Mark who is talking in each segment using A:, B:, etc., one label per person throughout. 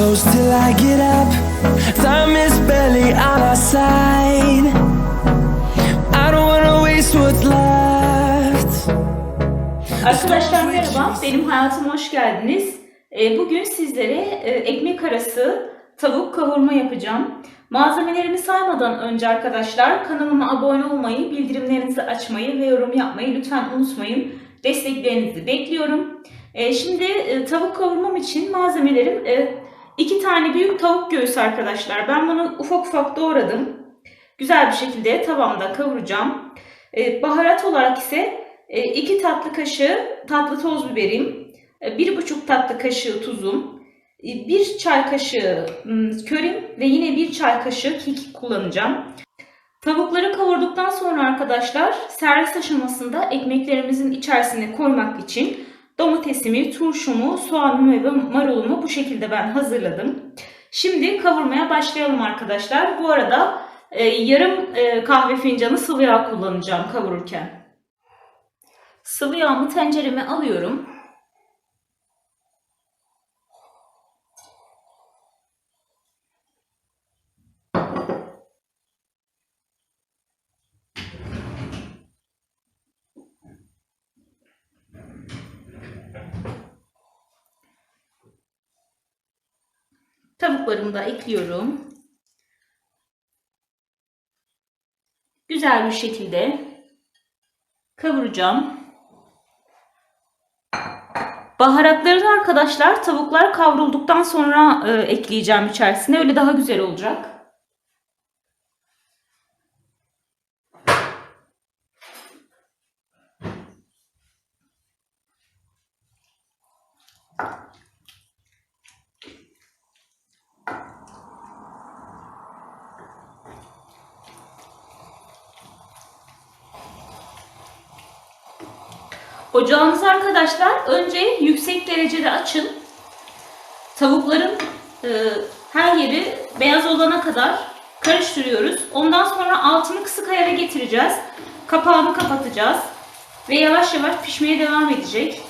A: close till I get up. Time is barely on our side. I don't wanna waste what's left.
B: Arkadaşlar merhaba, benim hayatıma hoş geldiniz. Ee, Bugün sizlere e, ekmek arası tavuk kavurma yapacağım. Malzemelerimi saymadan önce arkadaşlar kanalıma abone olmayı, bildirimlerinizi açmayı ve yorum yapmayı lütfen unutmayın. Desteklerinizi bekliyorum. Ee, Şimdi e, tavuk kavurmam için malzemelerim e, iki tane büyük tavuk göğsü arkadaşlar. Ben bunu ufak ufak doğradım. Güzel bir şekilde tavamda kavuracağım. Ee, Baharat olarak ise 2 tatlı kaşığı tatlı toz biberim, 1,5 tatlı kaşığı tuzum, 1 çay kaşığı ım, körim ve yine 1 çay kaşığı kekik kullanacağım. Tavukları kavurduktan sonra arkadaşlar servis aşamasında ekmeklerimizin içerisine koymak için domatesimi, turşumu, soğanımı ve marulumu bu şekilde ben hazırladım. Şimdi kavurmaya başlayalım arkadaşlar. Bu arada e, yarım e, kahve fincanı sıvı yağ kullanacağım kavururken. Sıvı yağımı tencereme alıyorum. Tavuklarımı da ekliyorum. Güzel bir şekilde kavuracağım. Baharatları da arkadaşlar tavuklar kavrulduktan sonra e, ekleyeceğim içerisine. Öyle daha güzel olacak. Ocağınızı arkadaşlar önce yüksek derecede açın. Tavukların e, her yeri beyaz olana kadar karıştırıyoruz. Ondan sonra altını kısık ayara getireceğiz. Kapağını kapatacağız. Ve yavaş yavaş pişmeye devam edecek.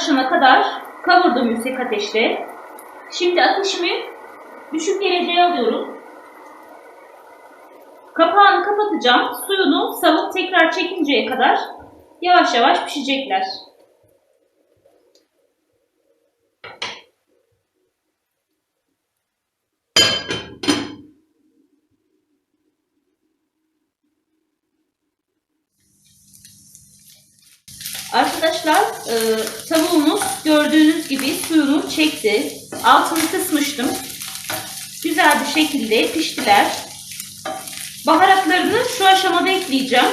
B: Beyazlaşana kadar kavurdum yüksek ateşte. Şimdi ateşimi düşük dereceye alıyorum. Kapağını kapatacağım. Suyunu salıp tekrar çekinceye kadar yavaş yavaş pişecekler. Arkadaşlar e, tavuğumuz gördüğünüz gibi suyunu çekti. Altını kısmıştım. Güzel bir şekilde piştiler. Baharatlarını şu aşamada ekleyeceğim.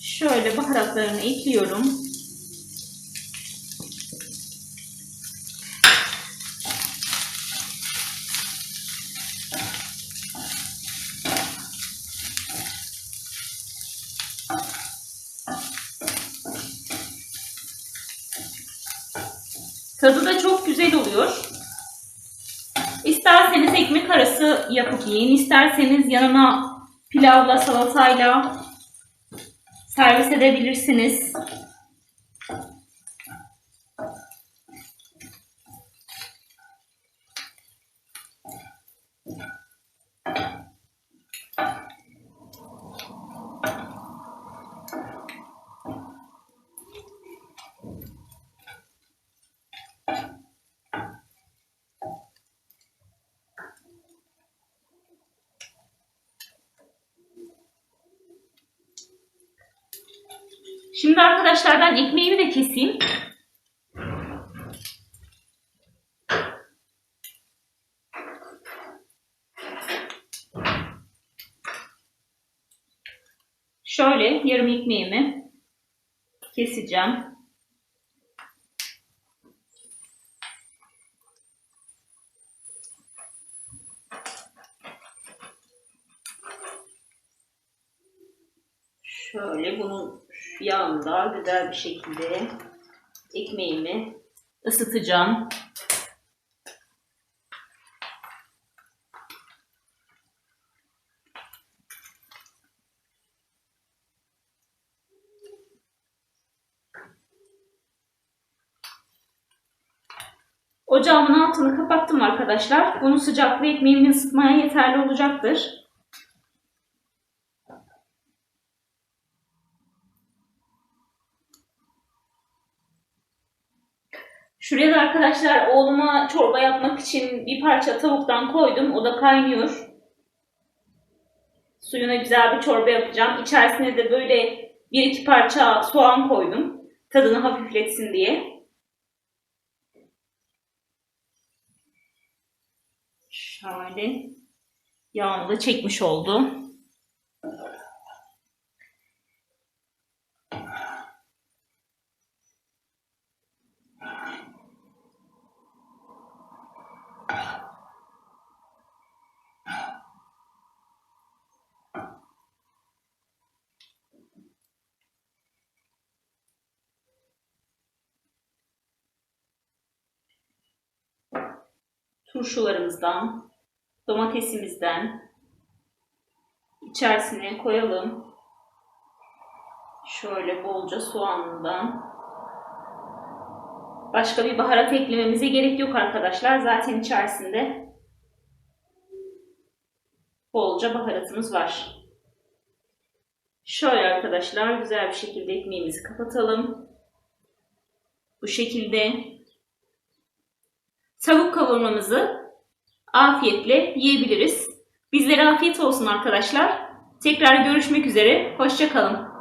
B: Şöyle baharatlarını ekliyorum. Tadı da çok güzel oluyor. İsterseniz ekmek arası yapıp yiyin, isterseniz yanına pilavla, salatayla servis edebilirsiniz. Şimdi arkadaşlar ben ekmeğimi de keseyim. Şöyle yarım ekmeğimi keseceğim. Şöyle bunun yağında güzel bir şekilde ekmeğimi ısıtacağım. Ocağımın altını kapattım arkadaşlar. Bunun sıcaklığı ekmeğimi ısıtmaya yeterli olacaktır. Şuraya da arkadaşlar oğluma çorba yapmak için bir parça tavuktan koydum. O da kaynıyor. Suyuna güzel bir çorba yapacağım. İçerisine de böyle bir iki parça soğan koydum. Tadını hafifletsin diye. Şöyle yağını da çekmiş oldu. Turşularımızdan, domatesimizden içerisine koyalım. Şöyle bolca soğanından. Başka bir baharat eklememize gerek yok arkadaşlar. Zaten içerisinde bolca baharatımız var. Şöyle arkadaşlar güzel bir şekilde ekmeğimizi kapatalım. Bu şekilde tavuk kavurmamızı afiyetle yiyebiliriz. Bizlere afiyet olsun arkadaşlar. Tekrar görüşmek üzere. Hoşçakalın.